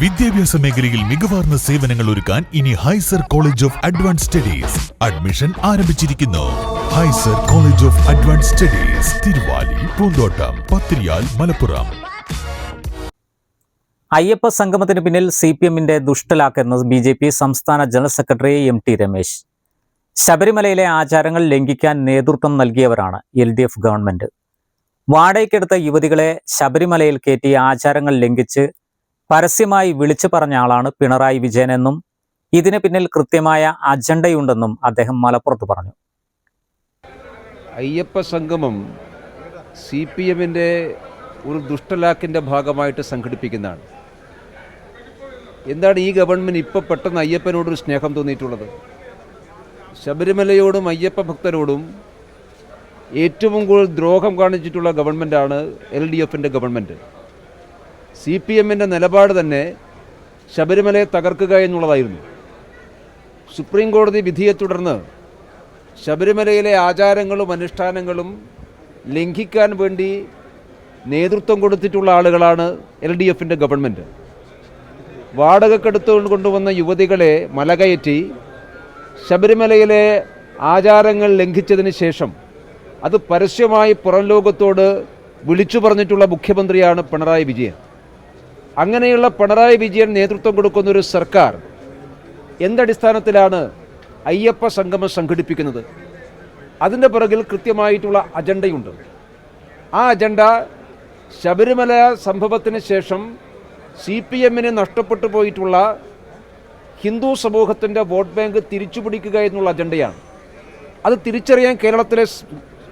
വിദ്യാഭ്യാസ മേഖലയിൽ മികവാർന്ന സേവനങ്ങൾ ഒരുക്കാൻ ഇനി Haizer college of advance studies admission ആരംഭിച്ചിരിക്കുന്നു. Haizer college of advance studies Thiruvali Poonthottam Pathiriyal Malappuram. Ayyappa സംഗമത്തിന് പിന്നിൽ സി പി എമ്മിന്റെ ദുഷ്ടലാക്കെന്ന് ബി ജെ പി സംസ്ഥാന general secretary M T Ramesh. ശബരിമലയിലെ ആചാരങ്ങൾ ലംഘിക്കാൻ നേതൃത്വം നൽകിയവരാണ് എൽ ഡി എഫ് ഗവൺമെന്റ്. വാടകയ്ക്കെടുത്ത യുവതികളെ ശബരിമലയിൽ കയറ്റി ആചാരങ്ങൾ ലംഘിച്ച് പരസ്യമായി വിളിച്ചു പറഞ്ഞ ആളാണ് പിണറായി വിജയനെന്നും ഇതിന് പിന്നിൽ കൃത്യമായ അജണ്ടയുണ്ടെന്നും അദ്ദേഹം മലപ്പുറത്ത് പറഞ്ഞു. അയ്യപ്പ സംഗമം സി പി എമ്മിന്റെ ഒരു ദുഷ്ടലാക്കിന്റെ ഭാഗമായിട്ട് സംഘടിപ്പിക്കുന്നതാണ്. എന്താണ് ഈ ഗവൺമെന്റ് ഇപ്പോൾ പെട്ടെന്ന് അയ്യപ്പനോടൊരു സ്നേഹം തോന്നിയിട്ടുള്ളത്? ശബരിമലയോടും അയ്യപ്പ ഭക്തരോടും ഏറ്റവും കൂടുതൽ ദ്രോഹം കാണിച്ചിട്ടുള്ള ഗവൺമെന്റാണ് എൽ ഡി എഫിന്റെ ഗവൺമെന്റ് സി പി എമ്മിന്റെ നിലപാട് തന്നെ ശബരിമലയെ തകർക്കുക എന്നുള്ളതായിരുന്നു. സുപ്രീം കോടതി വിധിയെ തുടർന്ന് ശബരിമലയിലെ ആചാരങ്ങളും അനുഷ്ഠാനങ്ങളും ലംഘിക്കാൻ വേണ്ടി നേതൃത്വം കൊടുത്തിട്ടുള്ള ആളുകളാണ് എൽ ഡി എഫിന്റെ ഗവൺമെന്റ് വാടകക്കെടുത്തു കൊണ്ടുവന്ന യുവതികളെ മലകയറ്റി ശബരിമലയിലെ ആചാരങ്ങൾ ലംഘിച്ചതിന് ശേഷം അത് പരസ്യമായി പുറം ലോകത്തോട് വിളിച്ചു പറഞ്ഞിട്ടുള്ള മുഖ്യമന്ത്രിയാണ് പിണറായി വിജയൻ. അങ്ങനെയുള്ള പിണറായി വിജയൻ നേതൃത്വം കൊടുക്കുന്ന ഒരു സർക്കാർ എന്തടിസ്ഥാനത്തിലാണ് അയ്യപ്പ സംഗമം സംഘടിപ്പിക്കുന്നത്? അതിന്റെ പിറകിൽ കൃത്യമായിട്ടുള്ള അജണ്ടയുണ്ട്. ആ അജണ്ട ശബരിമല സംഭവത്തിന് ശേഷം സി പി എമ്മിന് നഷ്ടപ്പെട്ടു പോയിട്ടുള്ള ഹിന്ദു സമൂഹത്തിന്റെ വോട്ട് ബാങ്ക് തിരിച്ചുപിടിക്കുക എന്നുള്ള അജണ്ടയാണ്. അത് തിരിച്ചറിയാൻ കേരളത്തിലെ